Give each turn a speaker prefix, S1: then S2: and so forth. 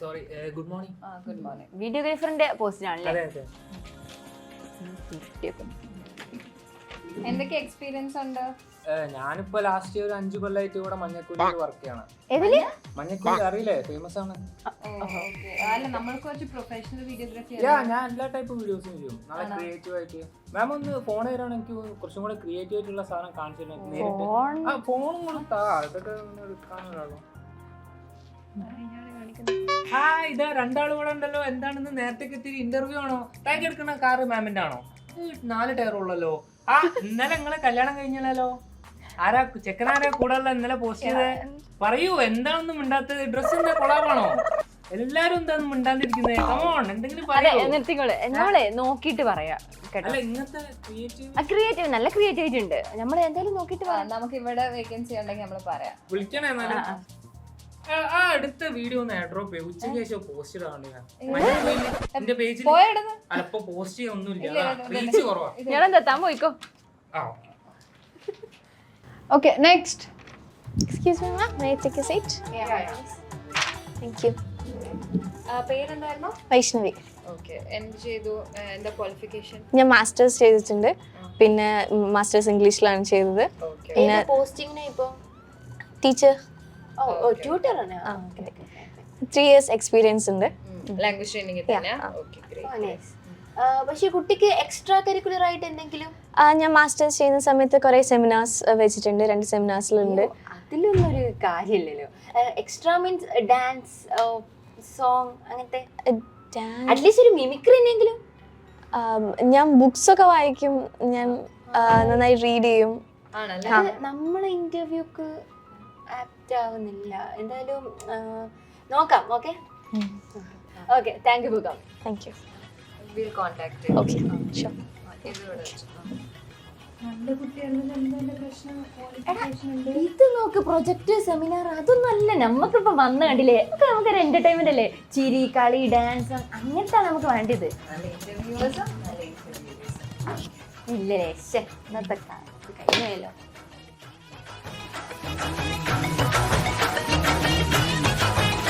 S1: Sorry good morning
S2: good morning വീഡിയോഗ്രാഫറിന്റെ പോസ്റ്റിനാണല്ലേ
S3: എന്തൊക്കെ experience ഉണ്ട്?
S1: ഏഹ്, ഞാനിപ്പോ ലാസ്റ്റ് ഇയർ അഞ്ചു കൊല്ലായിട്ട് ഇവിടെ മഞ്ഞക്കുഴിയിൽ വർക്ക് ചെയ്യണം. മഞ്ഞക്കുഴി അറിയില്ലേ? ഫേമസ് ആണ്. ഞാൻ എല്ലാ ടൈപ്പ് വീഡിയോസും ചെയ്യും. നല്ല ക്രിയേറ്റീവ് ആയിട്ട്. മാം ഒന്ന് ഫോൺ തരാണ്. എനിക്ക് കുറച്ചും കൂടെ ക്രിയേറ്റീവ് ആയിട്ടുള്ള സാധനം കാണിച്ചു തരാം. നേരിട്ട്. ഫോണും കൂടെ താ അതൊക്കെ എടുക്കാനുള്ളൂ ആ ഇതാ രണ്ടാളും കൂടെ ഉണ്ടല്ലോ. എന്താണെന്ന് നേരത്തെ എത്തിരി ഇന്റർവ്യൂ ആണോ? ടാഗ് എടുക്കുന്ന കാറ് മാമിന്റെ ആണോ? ഈ നാല് ടയർ ഉള്ളല്ലോ. ആ ഇന്നലെ നിങ്ങളെ കല്യാണം കഴിഞ്ഞല്ലോ ആരാ ചെക്കനാരാ കൂടെ ഇന്നലെ പോസ്റ്റ് ചെയ്തത് പറയൂ എന്താണെന്നും മിണ്ടാത്തത്? ഡ്രസ് എന്താ കൊളാബാണോ എല്ലാരും എന്താണ് മിണ്ടാണ്ടിരിക്കുന്നത് കമോൺ എന്തെങ്കിലും
S2: നിർത്തിക്കോളെ. നമ്മളെ നോക്കിയിട്ട് പറയാം
S1: ക്രിയേറ്റീവ്
S2: നല്ല ക്രിയേറ്റിവിറ്റി ഉണ്ട്. നമ്മൾ എന്തായാലും നോക്കിയിട്ട് പറയാം.
S3: നമുക്ക് ഇവിടെ വേക്കൻസി ഉണ്ടെങ്കിൽ നമ്മൾ പറയാം.
S1: വിളിക്കണേ ആ, അടുത്ത വീഡിയോ ഒന്ന് ഡ്രോപ്പ് ചെയ്യും. ഉച്ചയ്ക്ക് ശേഷം പോസ്റ്റ് ഇടാണ്ട് എന്റെ പേജിൽ
S3: പോയെടുന്ന്
S1: അല്ലപ്പോ പോസ്റ്റ് ചെയ്യാൻ ഒന്നുമില്ല റീച്ച് കുറവാ.
S2: ഞാനെന്താ താൻ പോയിക്കോ?
S1: ആ
S3: okay next
S4: excuse me ma'am may a seat? Thank you.
S3: പേരെന്തായിരുന്നു?
S4: വൈഷ്ണവി.
S3: ഓക്കെ എന്ത് ചെയ്തു എന്താ ക്വാളിഫിക്കേഷൻ
S4: ഞാൻ മാസ്റ്റേഴ്സ് ചെയ്തിട്ടുണ്ട്. പിന്നെ മാസ്റ്റേഴ്സ് ഇംഗ്ലീഷിലാണ് ചെയ്തത്. പിന്നെ ടീച്ചർ ത്രീ ഇയേഴ്സ് എക്സ്പീരിയൻസ് ഉണ്ട്.
S3: ലാംഗ്വേജ് ട്രെയിനിങ് പക്ഷേ ഓക്കെ
S2: പക്ഷെ കുട്ടിക്ക് എക്സ്ട്രാ കരിക്കുലർ ആയിട്ട് എന്തെങ്കിലും?
S4: ഞാൻ മാസ്റ്റേഴ്സ് ചെയ്യുന്ന സമയത്ത് കുറെ സെമിനാർസ് വെച്ചിട്ടുണ്ട്. രണ്ട് സെമിനാർസിലുണ്ട്
S2: അതിലൊന്നും ഒരു കാര്യമില്ലല്ലോ. എക്സ്ട്രാ മീൻസ് ഡാൻസ് സോങ് അങ്ങനത്തെ? അറ്റ്ലീസ്റ്റ് ഒരു മിമിക്രി
S4: എന്തെങ്കിലും ഞാൻ ബുക്സ് ഒക്കെ വായിക്കും. ഞാൻ നന്നായി റീഡ് ചെയ്യും.
S2: നമ്മളെ ഇന്റർവ്യൂക്ക് ആപ്റ്റ് ആവുന്നില്ല എന്തായാലും നോക്കാം okay? Okay thank you ബുക്കാം
S4: thank you.
S3: Will contact
S4: okay sure
S3: ഇതിവിടെ വെച്ചു
S2: ഇത് നോക്ക് പ്രൊജക്ട് സെമിനാർ അതൊന്നും അല്ല നമുക്കിപ്പോ വന്ന് കണ്ടില്ലേ? ഒക്കെ നമുക്കൊരു എന്റർടൈൻമെന്റ് അല്ലേ? ചിരി കളി ഡാൻസ് അങ്ങനത്താണ് നമുക്ക് വേണ്ടത് ഇല്ലേ ഇന്നത്തെ കഴിഞ്ഞല്ലോ